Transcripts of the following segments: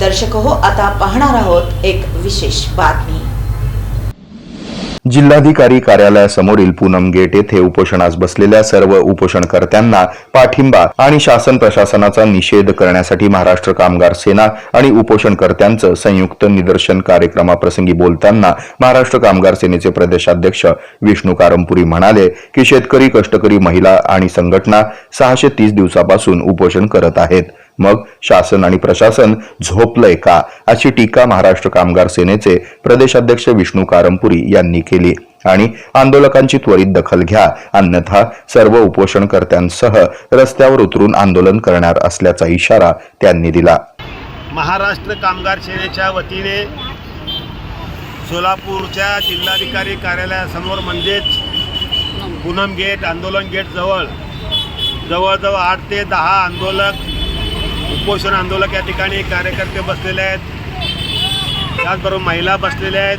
दर्शक हो आता पाहणार आहोत एक विशेष बातमी. जिल्हाधिकारी कार्यालयासमोरील पूनम गेट येथे उपोषणास बसलेल्या सर्व उपोषणकर्त्यांना पाठिंबा आणि शासन प्रशासनाचा निषेध करण्यासाठी महाराष्ट्र कामगार सेना आणि उपोषणकर्त्यांचं संयुक्त निदर्शन कार्यक्रमाप्रसंगी बोलताना महाराष्ट्र कामगार सेनेचे प्रदेशाध्यक्ष विष्णू कारंपुरी म्हणाले की शेतकरी कष्टकरी महिला आणि संघटना सहाशे तीस दिवसापासून उपोषण करत आहेत. मग शासन आणि प्रशासन झोपलंय का? अशी टीका महाराष्ट्र कामगार सेनेचे प्रदेशाध्यक्ष विष्णू कारंपुरी यांनी केली. आणि आंदोलकांची त्वरित दखल घ्या. अन्यथा सर्व उपोषणकर्त्यांसह रस्त्यावर उतरून आंदोलन करणार असल्याचा इशारा त्यांनी दिला. महाराष्ट्र कामगार सेनेच्या वतीने सोलापूरच्या जिल्हाधिकारी कार्यालयासमोर म्हणजेच पूनम गेट आंदोलन गेट जवळ जवळजवळ आठ ते दहा आंदोलक उपोषण आंदोलक या ठिकाणी कार्यकर्ते बसलेले आहेत. त्याचबरोबर महिला बसलेल्या आहेत.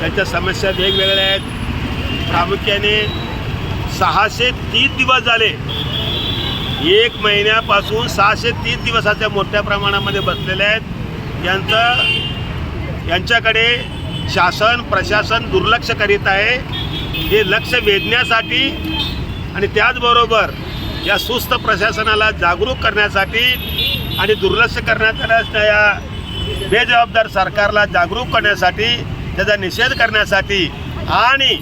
त्यांच्या समस्या वेगवेगळ्या आहेत. प्रामुख्याने सहाशे तीस दिवस झाले. एक महिन्यापासून सहाशे तीस दिवसाच्या मोठ्या प्रमाणामध्ये बसलेल्या आहेत. यांचं यांच्याकडे शासन प्रशासन दुर्लक्ष करीत आहे. हे लक्ष वेधण्यासाठी आणि त्याचबरोबर या सुस्त प्रशासनाला जागरूक करण्यासाठी आणि दुर्लक्ष करण्यात या बेजबाबदार सरकारला जागरूक करण्यासाठी त्याचा निषेध करण्यासाठी आणि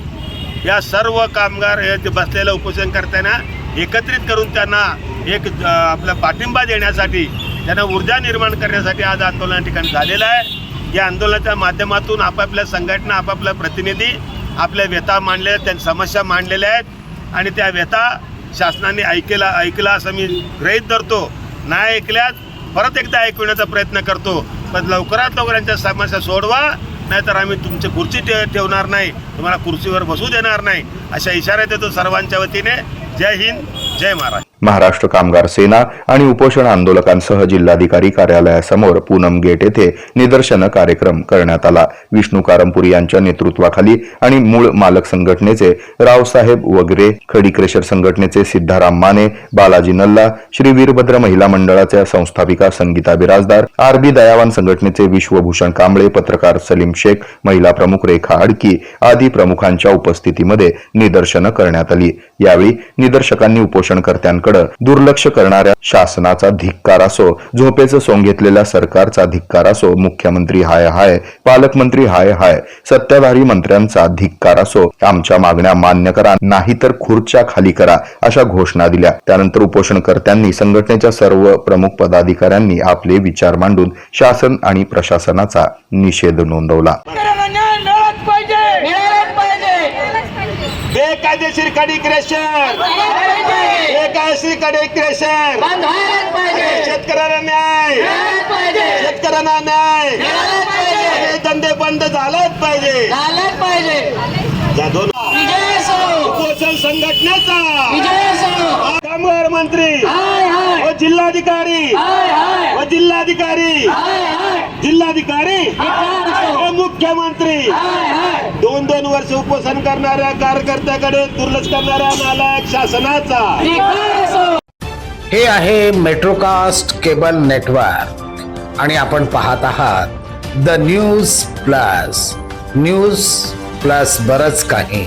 या सर्व कामगार बसलेल्या उपोषणकर्त्यांना एकत्रित करून त्यांना एक आपला पाठिंबा देण्यासाठी त्यांना ऊर्जा निर्माण करण्यासाठी आज आंदोलन या ठिकाणी झालेलं आहे. या आंदोलनाच्या माध्यमातून आपापल्या संघटना आपापल्या प्रतिनिधी आपल्या व्यथा मांडले आहेत त्यांच्या समस्या मांडलेल्या आहेत. आणि त्या व्यथा शासनाने ऐकेला ऐकला असं मी गृहीत धरतो. नाही ऐकल्यास परत एकदा ऐकवण्याचा प्रयत्न करतो. पण लवकरात लवकर यांच्या समस्या सोडवा नाहीतर आम्ही तुमची खुर्ची ठे ठेवणार नाही. तुम्हाला खुर्चीवर बसू देणार नाही. अशा इशारा देतो सर्वांच्या वतीने. जय हिंद जय महाराष्ट्र. महाराष्ट्र कामगार सेना आणि उपोषण आंदोलकांसह जिल्हाधिकारी कार्यालयासमोर पूनम गेट येथे निदर्शन कार्यक्रम करण्यात आला. विष्णू कारंपुरी यांच्या नेतृत्वाखाली आणि मूळ मालक संघटनेचे रावसाहेब वगरे खडी क्रेशर संघटनेचे सिद्धाराम माने बालाजी नल्ला श्री वीरभद्र महिला मंडळाच्या संस्थापिका संगीता बिराजदार आरबी दयावान संघटनेचे विश्वभूषण कांबळे पत्रकार सलीम शेख महिला प्रमुख रेखा आडकी आदी प्रमुखांच्या उपस्थितीमध्ये निदर्शनं करण्यात आली. यावेळी निदर्शकांनी उपोषणकर्त्यांकडे दुर्लक्ष करणाऱ्या शासनाचा धिक्कार असो झोपेचं सोंग घेतलेल्या सरकारचा धिक्कार असो मुख्यमंत्री हाय हाय पालकमंत्री हाय हाय सत्ताधारी मंत्र्यांचा धिक्कार असो आमच्या मागण्या मान्य करा नाहीतर खुर्च्या खाली करा अशा घोषणा दिल्या. त्यानंतर उपोषणकर्त्यांनी संघटनेच्या सर्व प्रमुख पदाधिकाऱ्यांनी आपले विचार मांडून शासन आणि प्रशासनाचा निषेध नोंदवला. बेकायदेशीर क्रेशर! खडी क्रेशर शेतकऱ्यांना न्याय. शेतकऱ्यांना न्याय. हे धंदे बंद झालेच पाहिजे. झालाच पाहिजे. उपोषण संघटनेचा. कामगार मंत्री. व जिल्हाधिकारी. व जिल्हाधिकारी. जिल्हाधिकारी. मुख्यमंत्री. वर्ष उपोषण करणाऱ्या कार्यकर्त्याकडे दुर्लक्ष करणाऱ्या नालायक शासनाचा. हे आहे मेट्रोकास्ट केबल नेटवर्क. आणि आपण पाहत आहात The News Plus. News Plus बरच काही.